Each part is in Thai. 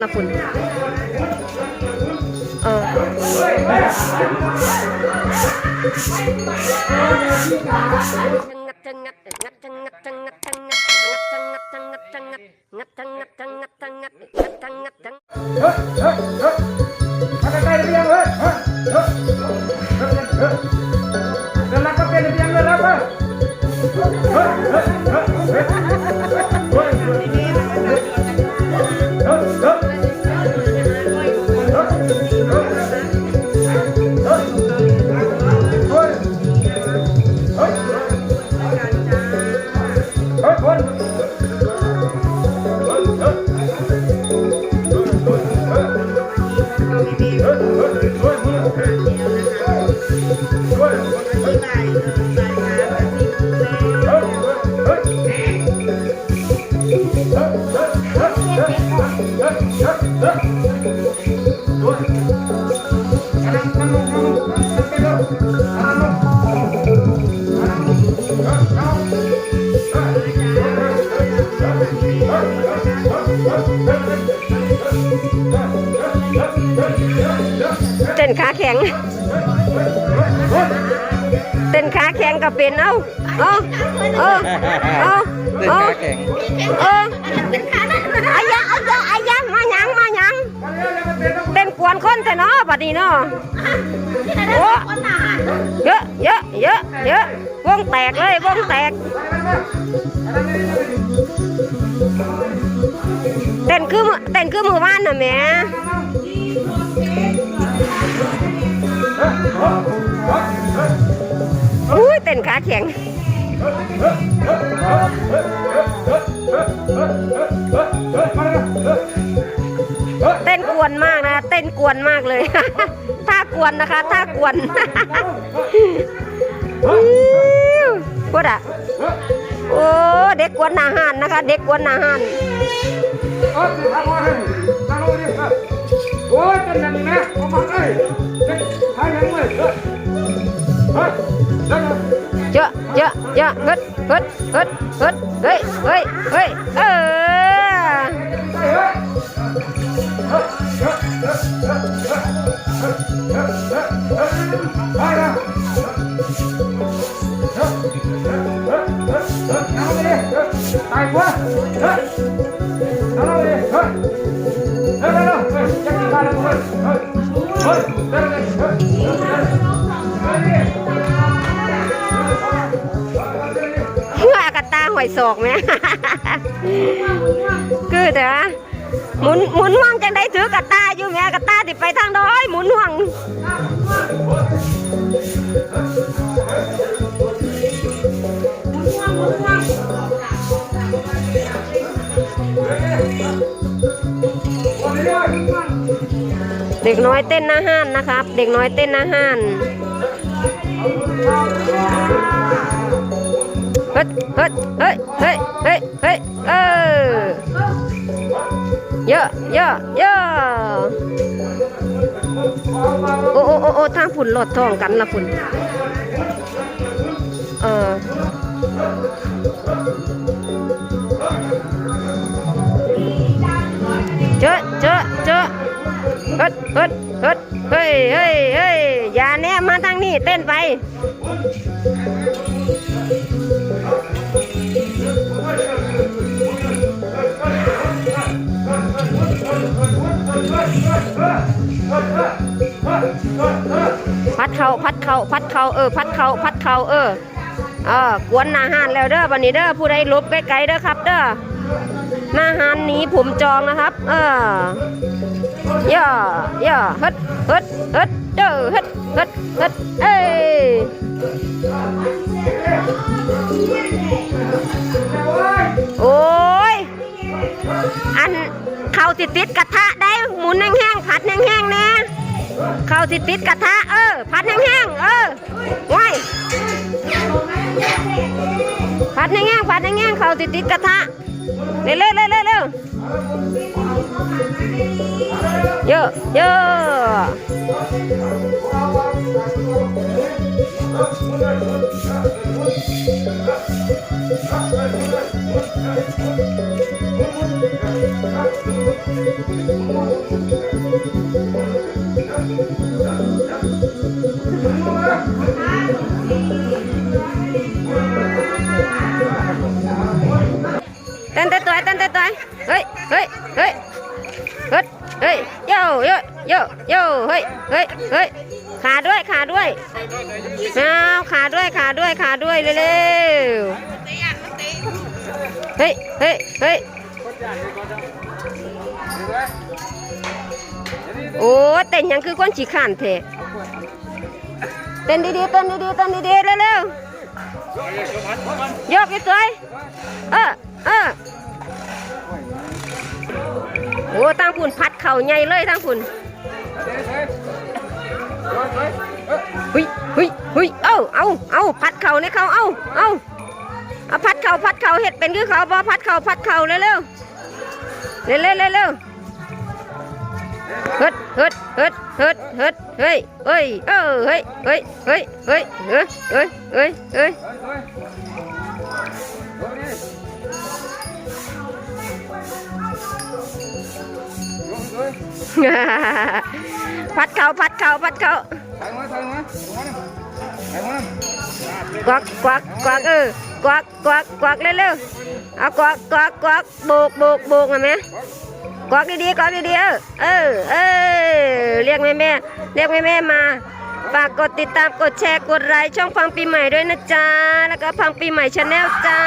นะคุณเออเต้นขาแข็ง เต้นขาแข็งก็เป็นเอ้าเอ้าเอ้าเอ้าเต้นเอ้าขาแข็งเอออายังอายังอายังมาหยังมาหยังเต้นกวนคนแต่เนาะบัดนี้เนาะโอ้เยอะเยอะเยอะเยอะวงแตกเลยวงแตก เต้นคือมื้อเต้นคือมือว่านน่ะแหม่ แข็งเต้นกวนมากนะ เต้นกวนมากเลย ท่ากวนนะคะท่ากวนพูดอะโอ้เด็กกวนอาหารนะคะ เด็กกวนอาหารโอ้ยเป็นอย่างนี้นะ เยอะเยอะเยอะฮึดฮึดฮึดฮึดเฮ้ยเฮ้ยเฮ้ย อกระตาหอยศอกไหมคือเถอะหมุนหมุนห่วงจังได้ถือกระตาอยู่แม่กระตาติไปทางดอยหมุนห่วงเด็กน้อยเต้นหน้าห้านนะครับ เด็กน้อยเต้นหน้าห้านเฮ้ยเฮ้ยเฮ้ยเฮ้ยเฮ้ยเฮ้ยเออเยอะเยอะเยอะโอ้โอ้โอ้โอ้ทางฝุ่นหลอดทองกันละฝุ่นเออเจอเจอเจอเฮ็ดเฮ็ดเฮ็ดเฮ้ยเฮ้ยเฮ้ยอย่าแนมมาทางนี้เต้นไป เขาพัดเขาพัดเขาเออพัดเขาพัดเขาเออเออกวนนาหานแล้วเด้อบันนี้เด้อผู้ใดลบไกลๆเด้อครับเด้อน้าหานนี้ผมจองนะครับ เออย่อย่อฮึดฮึดฮึดเด้อฮึดฮึดฮึดเอ้ยโอ้ยอันเขาติดติดกระทะได้หมุนแห้งๆผัดแห้งๆนะ ขาติดติดกระทะเออผัดแห้งๆเออไว้ผัดแห้งๆผัดแห้งๆเขาติดติดกระทะเร็วๆเร็วๆเร็วเยอะเยอะ โยโยโยเฮ้ยเฮ้ยเฮ้ยขาด้วยขาด้วยเอาขาด้วยขาด้วยขาด้วยเร็วๆเฮ้ยเฮ้ยเฮ้ยโอ้เต้นยังคือคนฉีขานเถเต้นดีๆเต้นดีๆเต้นดีๆเร็วๆยกอีกตัวเออเออโอ้ตั้งพุ่นพัดเข่าใหญ่เลยตั้งพุ่น เฮ้ยเฮ้ยเฮ้ยเอ้าเอ้าเอ้าพัดเข่าในเขาเอ้าเอ้าเอาพัดเข่าพัดเข่าเห็ดเป็นคือเขาบอพัดเข่าพัดเข่าเร็วเร็วเร็วเร็วเร็วเร็วเฮ็ดเฮ็ดเฮ็ดเฮ็ดเฮ็ดเฮ้ยเฮ้ยเออเฮ้ยเฮ้ยเฮ้ยเฮ้ยเฮ้ยเฮ้ยเฮ้ยเฮ้ย พัดเขาพัดเขาพัดเขากวักกวักกวักเออกวักกวักกวักเร็วๆเอากวักกวักกวักโบกโบกโบกเห็นไหมกวักดีๆกวักดีๆเออเออเออเรียกแม่แม่เรียกแม่แม่มาฝากกดติดตามกดแชร์กดไลค์ช่องฟังปีใหม่ด้วยนะจ๊ะแล้วก็ฟังปีใหม่ชาแนลจ้า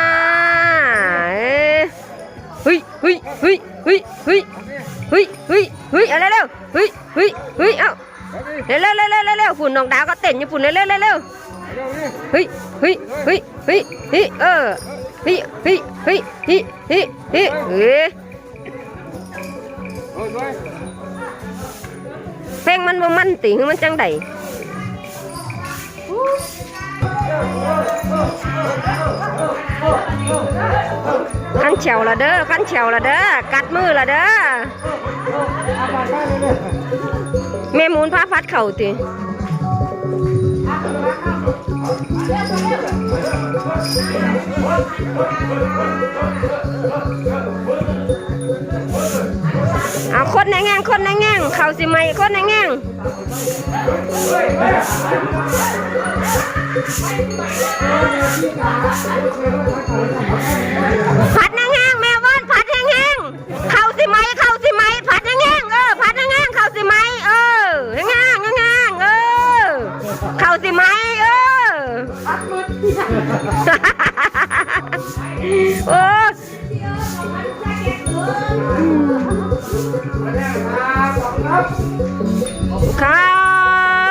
เอ้ยเฮ้ยเฮ้ยเฮ้ยเฮ้ยเฮ้ยเฮ้ยเฮ้ยเฮ้ยเอาเร็วๆเฮ้ยเฮ้ยเฮ้ยเอ้าเร็วเร็วเร็วเร็วเร็วเร็วฝุ่นน้องดาวก็เต้นอยู่ฝุ่นเร็วเร็วเร็วเร็วเฮ้ยเฮ้ยเฮ้ยเฮ้ยเฮ้ยเออเฮ้ยเฮ้ยเฮ้ยเฮ้ยเฮ้ยเฮ้ยเฮ้ยเพลงมันบ่มันติคือมันจังได ขั้นเฉียวละเด้อขั้นเฉียวละเด้อกัดมือละเด้อแม่มูนพาพัดเข่าติเอาคนในแง่งคนในแง่งเข่าสิไหมคนในแง่ง พัดในแง่งแม่ว่านพัดแห้งๆเข่าสิไหมเข่าสิไหมพัดแห้งๆเออพัดแห้งๆเข่าสิไหมเออแห้งๆแห้งๆเออเข่าสิไหมเออโอ้ครั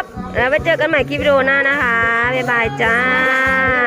บแล้วไปเจอกันใหม่คลิปวิดีโอหน้านะคะ บ๊ายบายจ้า